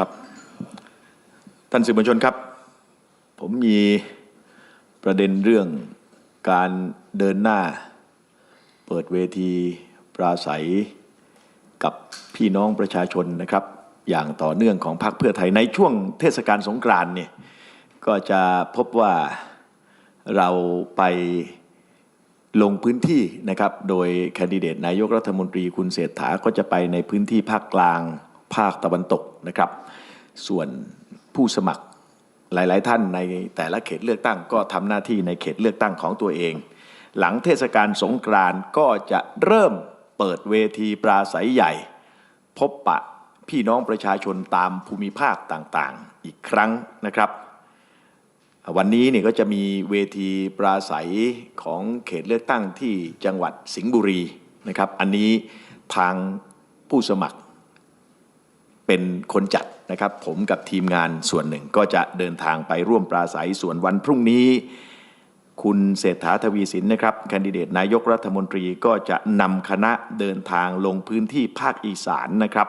ครับ ท่านสื่อมวลชนครับ ผมมีประเด็นเรื่องการเดินหน้า เปิดเวทีปราศัยกับพี่น้องประชาชนนะครับ อย่างต่อเนื่องของพรรคเพื่อไทยในช่วงเทศกาลสงกรานต์เนี่ยก็จะพบว่าเราไปลงพื้นที่นะครับ โดยแคนดิเดตนายกรัฐมนตรีคุณเศรษฐาก็จะไปในพื้นที่ภาคกลางภาคตะวันตกนะครับ ส่วนผู้สมัครหลาย ๆ ท่านในแต่ละเขตเลือกตั้งก็ทำหน้าที่ในเขตเลือกตั้งของตัวเอง หลังเทศกาลสงกรานต์ก็จะเริ่มเปิดเวทีปราศัยใหญ่ พบปะพี่น้องประชาชนตามภูมิภาคต่าง ๆ อีกครั้งนะครับ วันนี้เนี่ยก็จะมีเวทีปราศัยของเขตเลือกตั้งที่จังหวัดสิงห์บุรีนะครับ อันนี้ทางผู้สมัคร เป็นคนจัดนะครับผมกับทีมงานส่วนหนึ่งก็จะเดินทางไปร่วมปราศัยส่วนวันพรุ่งนี้ คุณเศรษฐาทวีสินนะครับแคนดิเดตนายกรัฐมนตรีก็จะนำคณะเดินทางลงพื้นที่ภาคอีสานนะครับ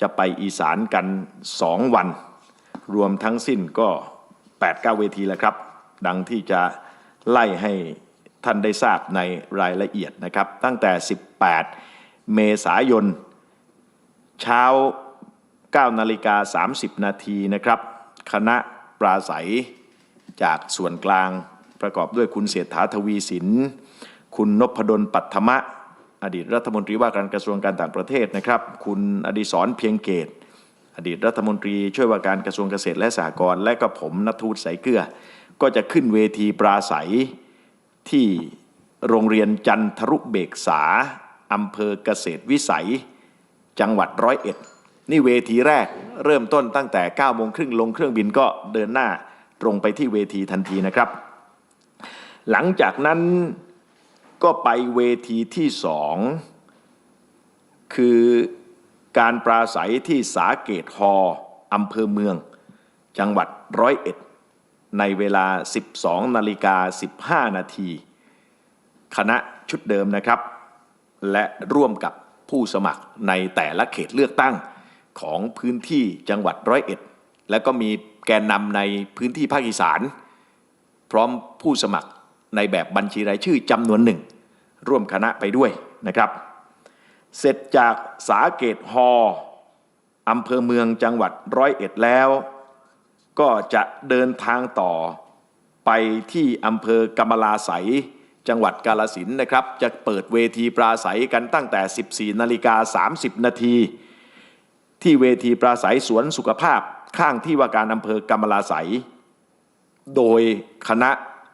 จะไปอีสานกัน 2 วัน รวมทั้งสิ้นก็ 8-9 เวทีแล้วครับ ดังที่จะไล่ให้ท่านได้ทราบในรายละเอียดนะครับ ตั้งแต่ 18 เมษายนเช้า 9นาฬิกา30 นาทีนะครับ คณะปราศัยจากส่วนกลางประกอบด้วยคุณเศรษฐาทวีสิน คุณนพดลปัทมะ อดีตรัฐมนตรีว่าการกระทรวงการต่างประเทศนะครับ คุณอดิศรเพียงเกต อดีตรัฐมนตรีช่วยว่าการกระทรวงเกษตรและสหกรณ์และก็ผมนัททูตสายเกลือ ก็จะขึ้นเวทีปราศัยที่โรงเรียนจันทรุเบกษาอำเภอเกษตรวิสัย จังหวัดร้อยเอ็ด นี่เวทีแรกเริ่มต้นตั้งแต่9โมงครึ่งลงเครื่องบินก็เดินหน้าตรงไปที่เวทีทันทีนะครับ หลังจากนั้นก็ไปเวทีที่สองคือการปราศัยที่สาเกตฮออำเภอเมือง จังหวัดร้อยเอ็ดในเวลา 12 นาฬิกา 15 นาที คณะชุดเดิมนะครับ และร่วมกับผู้สมัครในแต่ละเขตเลือกตั้ง ของพื้นที่จังหวัดร้อยเอ็ด และก็มีแกนนำในพื้นที่ภาคอีสาน พร้อมผู้สมัครในแบบบัญชีรายชื่อจำนวนหนึ่ง ร่วมคณะไปด้วยนะครับ เสร็จจากสาเกตฮออำเภอเมืองจังหวัดร้อยเอ็ดแล้ว ก็จะเดินทางต่อไปที่อำเภอกำมะลาไสยจังหวัดกาลสินนะครับ จะเปิดเวทีปราศัยกันตั้งแต่ 14 นาฬิกา 30 นาที ที่เวทีปราศัยสวนสุขภาพข้างที่ว่าการอำเภอกำมลาไสยโดยคณะ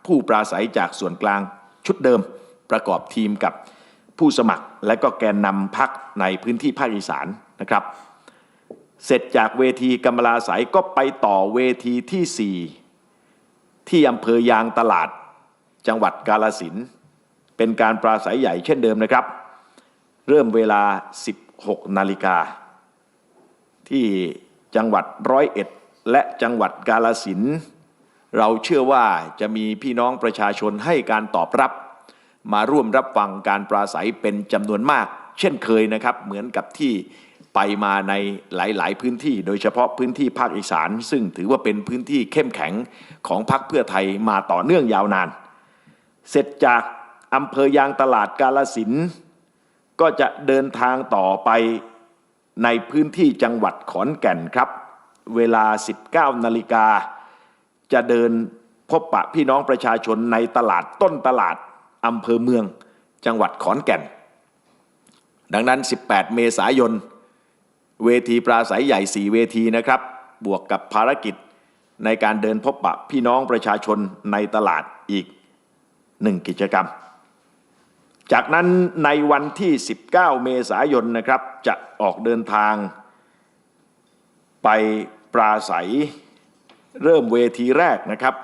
ผู้ปราศัยจากส่วนกลางชุดเดิมประกอบทีมกับผู้สมัครและก็แกนนำพักในพื้นที่ภาคอีสานนะครับ เสร็จจากเวทีกำมลาไสยก็ไปต่อเวทีที่ 4 ที่อำเภอยางตลาด จังหวัดกาลสินเป็นการปราศัยใหญ่เช่นเดิมนะครับ เริ่มเวลา 16 นาฬิกา ที่จังหวัดร้อยเอ็ดและจังหวัดกาลสินเราเชื่อว่าจะมีพี่น้องประชาชนให้การตอบรับ มาร่วมรับฟังการปราศัยเป็นจำนวนมาก เช่นเคยนะครับ เหมือนกับที่ไปมาในหลาย ๆ พื้นที่ โดยเฉพาะพื้นที่ภาคอีสาน ซึ่งถือว่าเป็นพื้นที่เข้มแข็งของพรรคเพื่อไทยมาต่อเนื่องยาวนาน เสร็จจากอำเภอยางตลาดกาลสินก็จะเดินทางต่อไป ในพื้นที่จังหวัดขอนแก่นครับ เวลา 19นาฬิกาจะเดินพบปะพี่น้องประชาชนในตลาดต้นตลาดอำเภอเมืองจังหวัดขอนแก่น ดังนั้น 18 เมษายน เวทีปราศัยใหญ่ 4 เวทีนะครับ บวกกับภารกิจในการเดินพบปะพี่น้องประชาชนในตลาดอีกหนึ่งกิจกรรม จากนั้นในวันที่ 19 เมษายนนะครับ จะออกเดินทางไปปราศัยเริ่มเวทีแรกนะครับ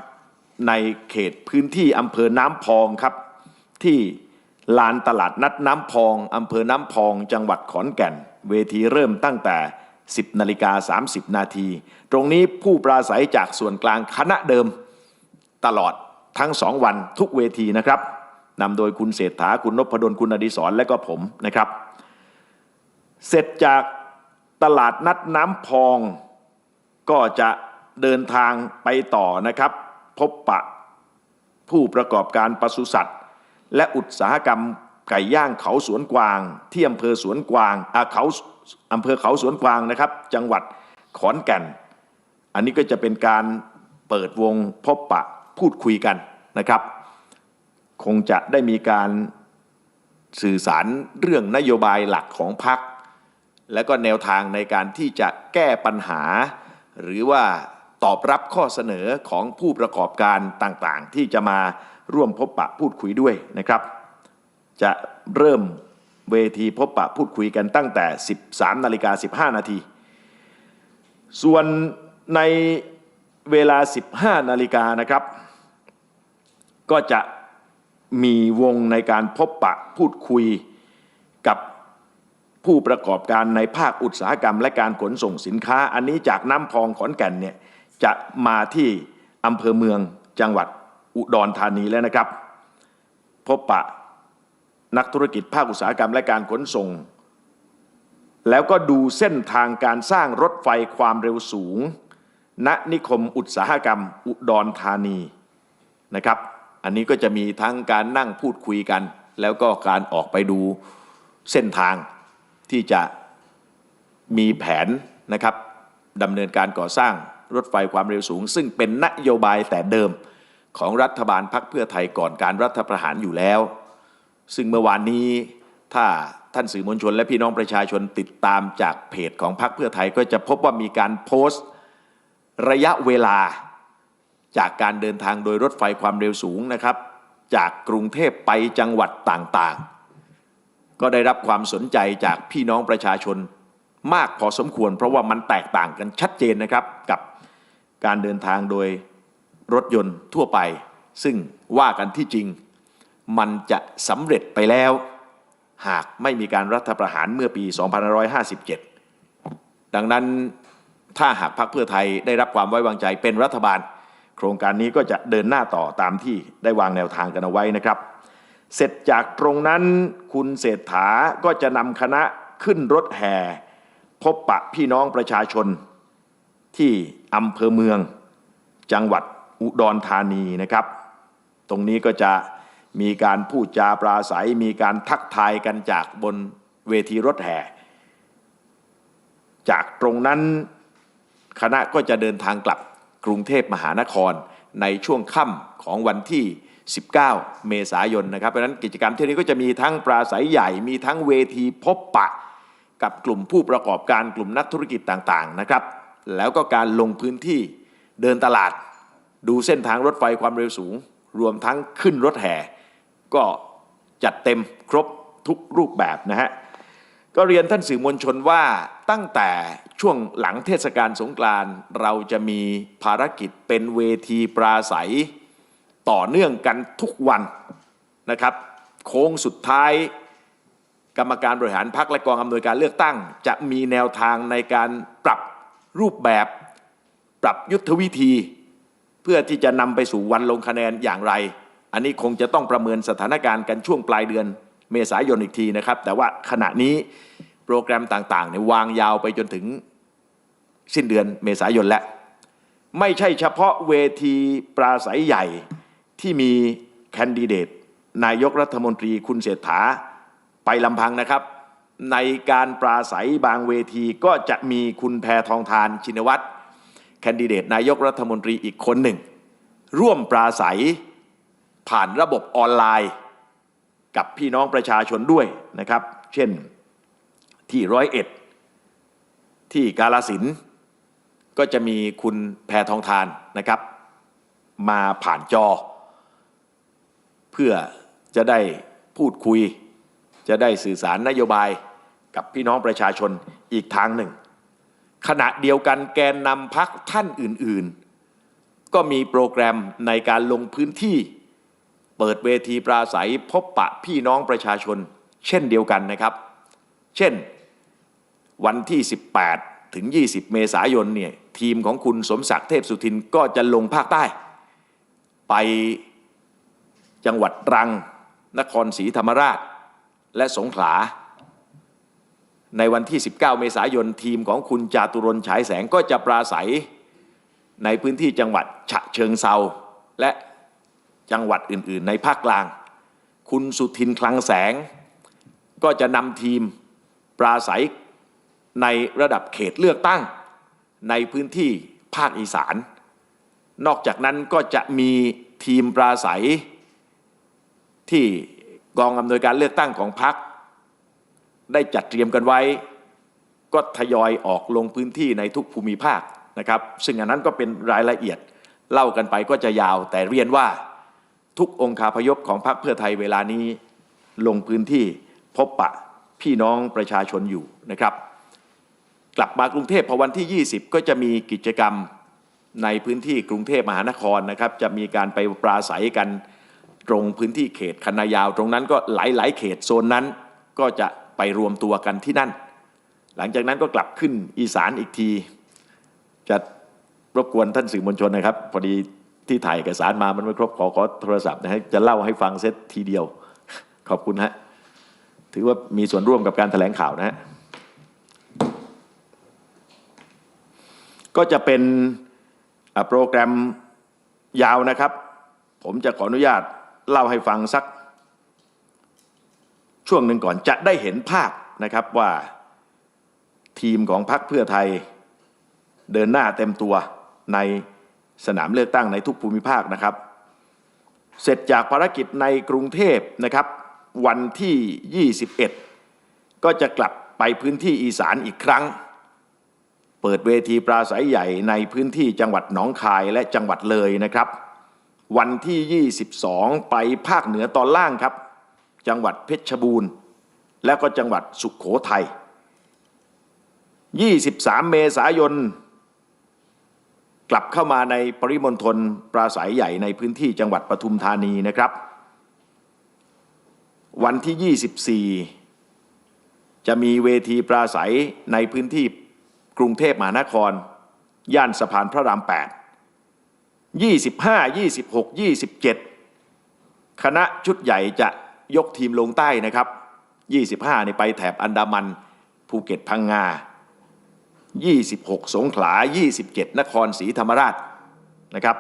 ในเขตพื้นที่อำเภอน้ำพองครับ ที่ลานตลาดนัดน้ำพองอำเภอน้ำพองจังหวัดขอนแก่น เวทีเริ่มตั้งแต่ 10นาฬิกา30 นาที ตรงนี้ผู้ปราศัยจากส่วนกลางคณะเดิมตลอดทั้งสองวันทุกเวทีนะครับ นำโดยคุณเศรษฐาคุณนพดลคุณอดิศรและก็ผมนะครับ เสร็จจากตลาดนัดน้ำพองก็จะเดินทางไปต่อนะครับ พบปะผู้ประกอบการปศุสัตว์ และอุตสาหกรรมไก่ย่างเขาสวนกวาง ที่อำเภอสวนกวางอาเขาอำเภอเขาสวนกวางนะครับ จังหวัดขอนแก่น อันนี้ก็จะเป็นการเปิดวงพบปะพูดคุยกันนะครับ คงจะได้มีการสื่อสารเรื่องนโยบายหลักของพรรคและก็แนวทางในการที่จะแก้ปัญหา หรือว่าตอบรับข้อเสนอของผู้ประกอบการต่างๆ ที่จะมาร่วมพบปะพูดคุยด้วยนะครับ จะเริ่มเวทีพบปะพูดคุยกันตั้งแต่ 13นาฬิกา15 นาที ส่วนในเวลา 15 นาฬิกานะครับ ก็จะ มีวงในการพบปะพูดคุยกับผู้ประกอบการในภาคอุตสาหกรรม และการขนส่งสินค้า อันนี้จากน้ำพองขอนแก่นเนี่ยจะมาที่อำเภอเมืองจังหวัดอุดรธานีแล้วนะครับ พบปะนักธุรกิจภาคอุตสาหกรรมและการขนส่ง แล้วก็ดูเส้นทางการสร้างรถไฟความเร็วสูง ณนิคมอุตสาหกรรมอุดรธานีนะครับ อันนี้ก็จะมีทั้งการนั่งพูดคุยกัน แล้วก็การออกไปดูเส้นทางที่จะมีแผนนะครับดำเนินการก่อสร้างรถไฟความเร็วสูง ซึ่งเป็นนโยบายแต่เดิมของรัฐบาลพักเพื่อไทยก่อนการรัฐประหารอยู่แล้ว ซึ่งเมื่อวานนี้ถ้าท่านสื่อมวลชนและพี่น้องประชาชนติดตามจากเพจของพรรคเพื่อไทยก็จะพบว่ามีการโพสต์ระยะเวลา จากการเดินทางโดยรถไฟความเร็วสูงนะครับ จากกรุงเทพไปจังหวัดต่างๆ ก็ได้รับความสนใจจากพี่น้องประชาชนมากพอสมควร เพราะว่ามันแตกต่างกันชัดเจนนะครับกับการเดินทางโดยรถยนต์ทั่วไป ซึ่งว่ากันที่จริง มันจะสำเร็จไปแล้ว หากไม่มีการรัฐประหารเมื่อปี 2557 ดังนั้นถ้าหากพรรคเพื่อไทยได้รับความไว้วางใจเป็นรัฐบาล โครงการนี้ก็จะเดินหน้าต่อตามที่ได้วางแนวทางกันเอาไว้นะครับ เสร็จจากตรงนั้นคุณเศรษฐาก็จะนำคณะขึ้นรถแห่ พบปะพี่น้องประชาชน ที่อำเภอเมือง จังหวัดอุดรธานีนะครับ ตรงนี้ก็จะมีการพูดจาปราศัย มีการทักทายกันจากบนเวทีรถแห่ จากตรงนั้นคณะก็จะเดินทางกลับ กรุงเทพมหานคร ในช่วงค่ำของวันที่ 19 เมษายนนะครับเพราะนั้นกิจกรรมที่นี้ก็จะมีทั้งปราศัยใหญ่มีทั้งเวทีพบปะ กับกลุ่มผู้ประกอบการกลุ่มนักธุรกิจต่างๆนะครับแล้วก็การลงพื้นที่เดินตลาด ดูเส้นทางรถไฟความเร็วสูง รวมทั้งขึ้นรถแห่ ก็จัดเต็มครบทุกรูปแบบนะฮะ ก็เรียนท่านสื่อมวลชนว่าตั้งแต่ช่วงหลังเทศกาลสงกรานต์เราจะมีภารกิจเป็นเวทีปราศัย ต่อเนื่องกันทุกวันนะครับ โค้งสุดท้าย กรรมการบริหารพักและกองอำนวยการเลือกตั้ง จะมีแนวทางในการปรับรูปแบบ ปรับยุทธวิธี เพื่อที่จะนำไปสู่วันลงคะแนนอย่างไร อันนี้คงจะต้องประเมินสถานการณ์กันช่วงปลายเดือน เมษายนอีกทีนะครับ แต่ว่าขณะนี้โปรแกรมต่างๆเนี่ยวางยาวไปจนถึงสิ้นเดือนเมษายนแล้วไม่ใช่เฉพาะเวทีปราศัยใหญ่ที่มีแคนดิเดต นายกรัฐมนตรีคุณเศรษฐาไปลำพังนะครับ ในการปราศัยบางเวทีก็จะมีคุณแพทองทานชินวัตรแคนดิเดตนายกรัฐมนตรีอีกคนหนึ่ง ร่วมปราศัยผ่านระบบออนไลน์ กับพี่น้องประชาชนด้วยนะครับ เช่นที่ร้อยเอ็ดที่กาลสินก็จะมีคุณแพทองทานนะครับ มาผ่านจอ เพื่อจะได้พูดคุย จะได้สื่อสารนโยบายกับพี่น้องประชาชนอีกทางหนึ่ง ขณะเดียวกันแกนนำพักท่านอื่นๆ ก็มีโปรแกรมในการลงพื้นที่ เปิดเวทีปราศัยพบปะพี่น้องประชาชน เช่นเดียวกันนะครับ เช่นวันที่ 18 ถึง 20 เมษายนเนี่ยทีมของคุณสมศักดิ์เทพสุทินก็จะลงภาคใต้ ไปจังหวัดตรัง นครศรีธรรมราช และสงขลา ในวันที่ 19 เมษายนทีมของคุณจาตุรนฉายแสงก็จะปราศัยในพื้นที่จังหวัดฉะเชิงเซาและ จังหวัดอื่น ๆ ในภาคกลาง คุณสุทินคลังแสง ก็จะนำทีมปราศัยในระดับเขตเลือกตั้ง ในพื้นที่ภาคอีสาน นอกจากนั้นก็จะมีทีมปราศัย ที่กองอำนวยการเลือกตั้งของพรรคได้จัดเตรียมกันไว้ ก็ทยอยออกลงพื้นที่ในทุกภูมิภาคนะครับ ซึ่งอันนั้นก็เป็นรายละเอียดเล่ากันไปก็จะยาวแต่เรียนว่า ทุกองค์คาพยพของพรรคเพื่อไทยเวลานี้ลงพื้นที่พบปะพี่น้องประชาชนอยู่นะครับ กลับมากรุงเทพพอวันที่ 20 ก็จะมีกิจกรรมในพื้นที่กรุงเทพมหานครนะครับ จะมีการไปปราศัยกันตรงพื้นที่เขตคณะยาว ตรงนั้นก็หลายๆเขตโซนนั้นก็จะไปรวมตัวกันที่นั่น หลังจากนั้นก็กลับขึ้นอีสานอีกที จะรบกวนท่านสื่อมวลชนนะครับ พอดี ที่ถ่ายเอกสารมามันไม่ครบขอขอโทรศัพท์นะฮะจะเล่าให้ฟังเซตทีเดียว ขอบคุณฮะถือว่ามีส่วนร่วมกับการแถลงข่าวนะฮะก็จะเป็นโปรแกรมยาวนะครับ ผมจะขออนุญาตเล่าให้ฟังสัก ช่วงหนึ่งก่อนจะได้เห็นภาพนะครับว่าทีมของพรรคเพื่อไทยเดินหน้าเต็มตัวใน สนามเลือกตั้งในทุกภูมิภาคนะครับ เสร็จจากภารกิจในกรุงเทพนะครับ วันที่ 21 ก็จะกลับไปพื้นที่อีสานอีกครั้ง เปิดเวทีปราศัยใหญ่ในพื้นที่จังหวัดหนองคายและจังหวัดเลยนะครับ วันที่ 22 ไปภาคเหนือตอนล่างครับ จังหวัดเพชรบูรณ์ แล้วก็จังหวัดสุขโขทัย23 เมษายน กลับเข้ามาในปริมณฑลปราศัยใหญ่ในพื้นที่จังหวัดปทุมธานีนะครับ วันที่ 24 จะมีเวทีปราศัยในพื้นที่กรุงเทพมหานคร ย่านสะพานพระราม 8 25 26 27 คณะชุดใหญ่จะยกทีมลงใต้นะครับ 25นี่ไปแถบอันดามันภูเก็ตพังงา 26 สงขลา 27 นครศรีธรรมราชนะครับ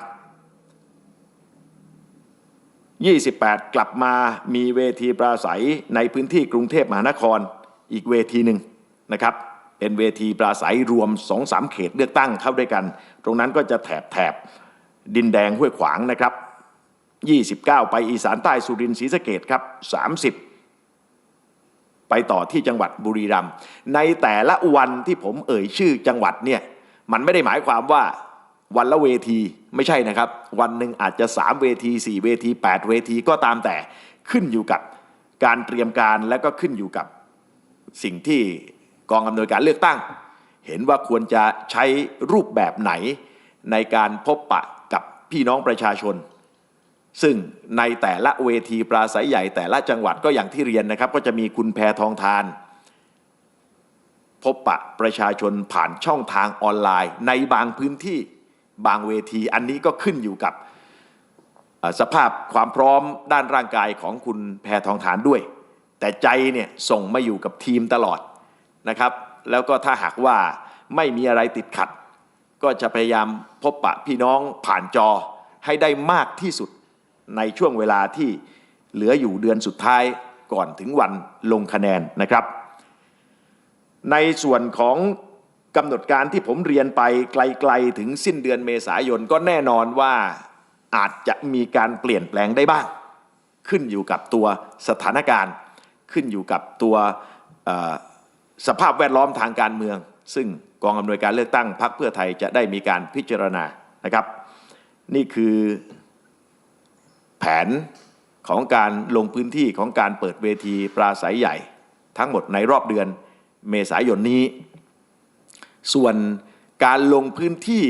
28 กลับมามีเวทีปราศัยในพื้นที่กรุงเทพมหานครอีกเวทีหนึ่งนะครับ เป็นเวทีปราศัยรวม 2-3 เขตเลือกตั้งเข้าด้วยกัน ตรงนั้นก็จะแถบแถบดินแดงห้วยขวางนะครับ 29 ไปอีสานใต้สุรินทร์ศรีสะเกดครับ 30 ไปต่อที่จังหวัดบุรีรัมย์ในแต่ละวันที่ผมเอ่ยชื่อจังหวัดเนี่ยมันไม่ได้หมายความว่าวันละเวทีไม่ใช่นะครับ วันหนึ่งอาจจะ 3 เวที 4 เวที 8 เวทีก็ตามแต่ขึ้นอยู่กับการเตรียมการและก็ขึ้นอยู่กับสิ่งที่กองอำนวยการเลือกตั้ง เห็นว่าควรจะใช้รูปแบบไหนในการพบปะกับพี่น้องประชาชน ซึ่งในแต่ละเวทีปราศัยใหญ่แต่ละจังหวัดก็อย่างที่เรียนนะครับ ก็จะมีคุณแพทองทาน พบปะประชาชนผ่านช่องทางออนไลน์ ในบางพื้นที่บางเวที อันนี้ก็ขึ้นอยู่กับสภาพความพร้อมด้านร่างกายของคุณแพทองทานด้วย แต่ใจเนี่ยส่งมาอยู่กับทีมตลอดนะครับ แล้วก็ถ้าหากว่าไม่มีอะไรติดขัด ก็จะพยายามพบปะพี่น้องผ่านจอให้ได้มากที่สุด ในช่วงเวลาที่เหลืออยู่เดือนสุดท้ายก่อนถึงวันลงคะแนนนะครับ ในส่วนของกำหนดการที่ผมเรียนไปไกลๆถึงสิ้นเดือนเมษายนก็แน่นอนว่าอาจจะมีการเปลี่ยนแปลงได้บ้าง ขึ้นอยู่กับตัวสถานการณ์ ขึ้นอยู่กับตัวสภาพแวดล้อมทางการเมือง ซึ่งกองอำนวยการเลือกตั้งพรรคเพื่อไทยจะได้มีการพิจารณานะครับ นี่คือ แผนของการลงพื้นที่ของการเปิดเวทีปราศัยใหญ่ ทั้งหมดในรอบเดือนเมษายนนี้ ส่วนการลงพื้นที่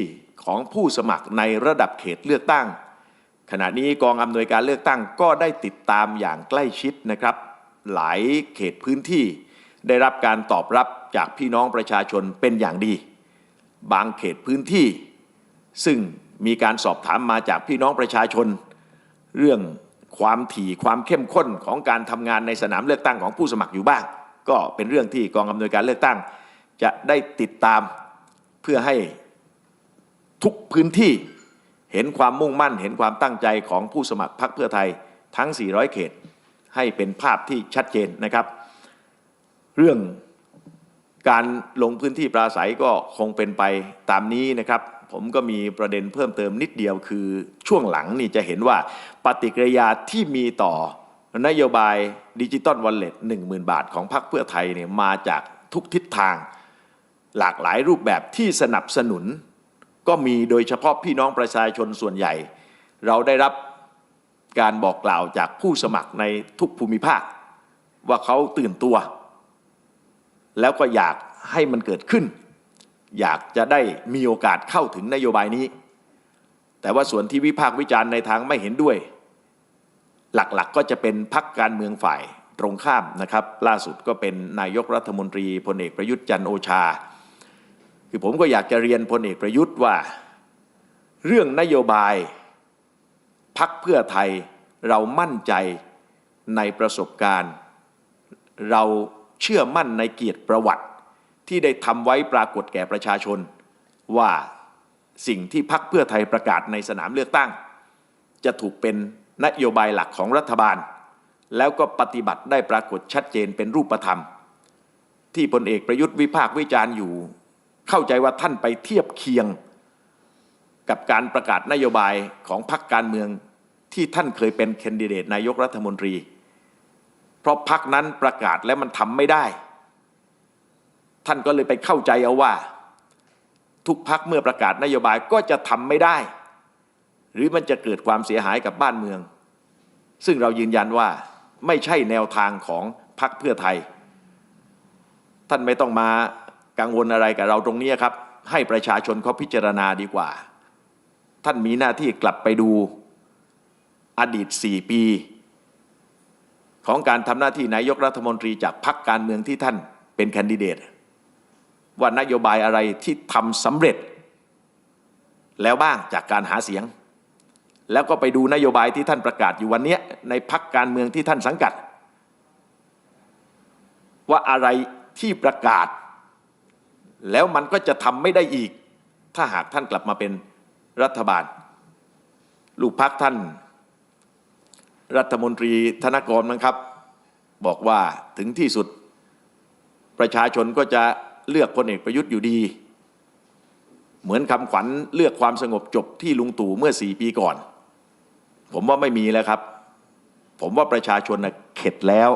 ของผู้สมัครในระดับเขตเลือกตั้ง ขณะนี้กองอำนวยการเลือกตั้งก็ได้ติดตามอย่างใกล้ชิดนะครับ หลายเขตพื้นที่ ได้รับการตอบรับจากพี่น้องประชาชนเป็นอย่างดี บางเขตพื้นที่ ซึ่งมีการสอบถามมาจากพี่น้องประชาชน เรื่องความถี่ความเข้มข้นของการทำงานในสนามเลือกตั้งของผู้สมัครอยู่บ้าง ก็เป็นเรื่องที่กองอำนวยการเลือกตั้ง จะได้ติดตามเพื่อให้ทุกพื้นที่เห็นความมุ่งมั่นเห็นความตั้งใจของผู้สมัครพรรคเพื่อไทยทั้ง 400 เขต ให้เป็นภาพที่ชัดเจนนะครับ เรื่องการลงพื้นที่ปราศัยก็คงเป็นไปตามนี้นะครับ ผมก็มีประเด็นเพิ่มเติมนิดเดียวคือช่วงหลังนี่จะเห็นว่าปฏิกิริยาที่มีต่อนโยบายดิจิตอลวอลเล็ตหนึ่งหมื่นบาทของพรรคเพื่อไทยเนี่ยมาจากทุกทิศทาง หลากหลายรูปแบบที่สนับสนุน ก็มีโดยเฉพาะพี่น้องประชาชนส่วนใหญ่ เราได้รับการบอกกล่าวจากผู้สมัครในทุกภูมิภาค ว่าเขาตื่นตัว แล้วก็อยากให้มันเกิดขึ้น อยากจะได้มีโอกาสเข้าถึงนโยบายนี้ แต่ว่าส่วนที่วิพากษ์วิจารณ์ในทางไม่เห็นด้วย หลักๆก็จะเป็นพักการเมืองฝ่ายตรงข้ามนะครับ ล่าสุดก็เป็นนายกรัฐมนตรีพลเอกประยุทธ์จันโอชา คือผมก็อยากจะเรียนพลเอกประยุทธ์ว่า เรื่องนโยบายพักเพื่อไทยเรามั่นใจในประสบการณ์ เราเชื่อมั่นในเกียรติประวัติ ที่ได้ทำไว้ปรากฏแก่ประชาชน ว่าสิ่งที่พักเพื่อไทยประกาศในสนามเลือกตั้ง จะถูกเป็นนโยบายหลักของรัฐบาล แล้วก็ปฏิบัติได้ปรากฏชัดเจนเป็นรูปธรรม ที่พลเอกประยุทธ์วิพากษ์วิจารณ์อยู่ เข้าใจว่าท่านไปเทียบเคียง กับการประกาศนโยบายของพรรคการเมืองที่ท่านเคยเป็นแคนดิเดตนายกรัฐมนตรี เพราะพรรคนั้นประกาศแล้วมันทำไม่ได้ ท่านก็เลยไปเข้าใจเอาว่า ทุกพักเมื่อประกาศนโยบายก็จะทำไม่ได้ หรือมันจะเกิดความเสียหายกับบ้านเมือง ซึ่งเรายืนยันว่าไม่ใช่แนวทางของพรรคเพื่อไทย ท่านไม่ต้องมากังวลอะไรกับเราตรงนี้ครับ ให้ประชาชนเขาพิจารณาดีกว่า ท่านมีหน้าที่กลับไปดูอดีต 4 ปี ของการทำหน้าที่นายกรัฐมนตรีจากพรรคการเมืองที่ท่านเป็นแคนดิเดต ว่านโยบายอะไรที่ทำสำเร็จ แล้วบ้างจากการหาเสียง แล้วก็ไปดูนโยบายที่ท่านประกาศอยู่วันนี้ในพรรคการเมืองที่ท่านสังกัด ว่าอะไรที่ประกาศ แล้วมันก็จะทำไม่ได้อีก ถ้าหากท่านกลับมาเป็นรัฐบาล ลูกพักท่าน รัฐมนตรีธนกรมั้งครับ บอกว่าถึงที่สุดประชาชนก็จะ เลือกพลเอกประยุทธ์อยู่ดี เหมือนคำขวัญเลือกความสงบจบที่ลุงตู่เมื่อสี่ปีก่อน ผมว่าไม่มีแล้วครับ ผมว่าประชาชนนะเข็ดแล้ว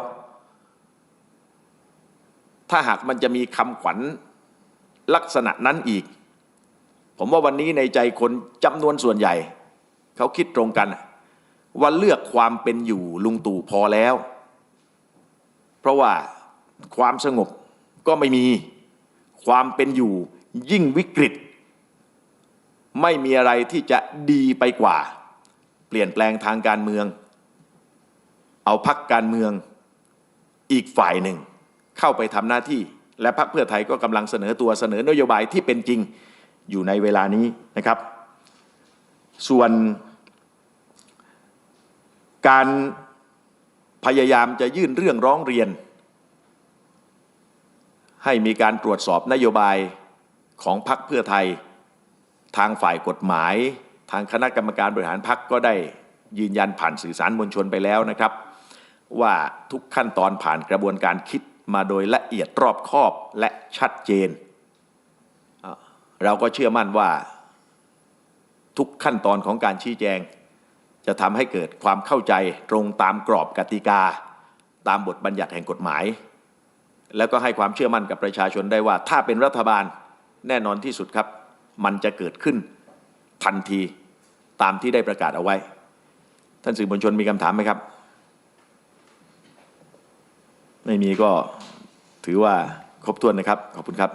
ถ้าหากมันจะมีคำขวัญลักษณะนั้นอีก ผมว่าวันนี้ในใจคนจำนวนส่วนใหญ่ เขาคิดตรงกันว่าเลือกความเป็นอยู่ลุงตู่พอแล้ว เพราะว่าความสงบก็ไม่มี ความเป็นอยู่ยิ่งวิกฤต ไม่มีอะไรที่จะดีไปกว่า เปลี่ยนแปลงทางการเมือง เอาพักการเมืองอีกฝ่ายหนึ่ง เข้าไปทำหน้าที่ และพรรคเพื่อไทยก็กำลังเสนอตัวเสนอนโยบายที่เป็นจริงอยู่ในเวลานี้นะครับ ส่วนการพยายามจะยื่นเรื่องร้องเรียน ให้มีการตรวจสอบนโยบายของพรรคเพื่อไทย ทางฝ่ายกฎหมาย ทางคณะกรรมการบริหารพรรคก็ได้ยืนยันผ่านสื่อสารมวลชนไปแล้วนะครับ ว่าทุกขั้นตอนผ่านกระบวนการคิดมาโดยละเอียดรอบคอบและชัดเจน เราก็เชื่อมั่นว่า ทุกขั้นตอนของการชี้แจง จะทำให้เกิดความเข้าใจตรงตามกรอบกติกา ตามบทบัญญัติแห่งกฎหมาย แล้วก็ให้ความเชื่อมั่นกับประชาชนได้ว่า ถ้าเป็นรัฐบาลแน่นอนที่สุดครับ มันจะเกิดขึ้นทันทีตามที่ได้ประกาศเอาไว้ ท่านสื่อมวลชนมีคำถามไหมครับ ไม่มีก็ถือว่าครบถ้วนนะครับ ขอบคุณครับ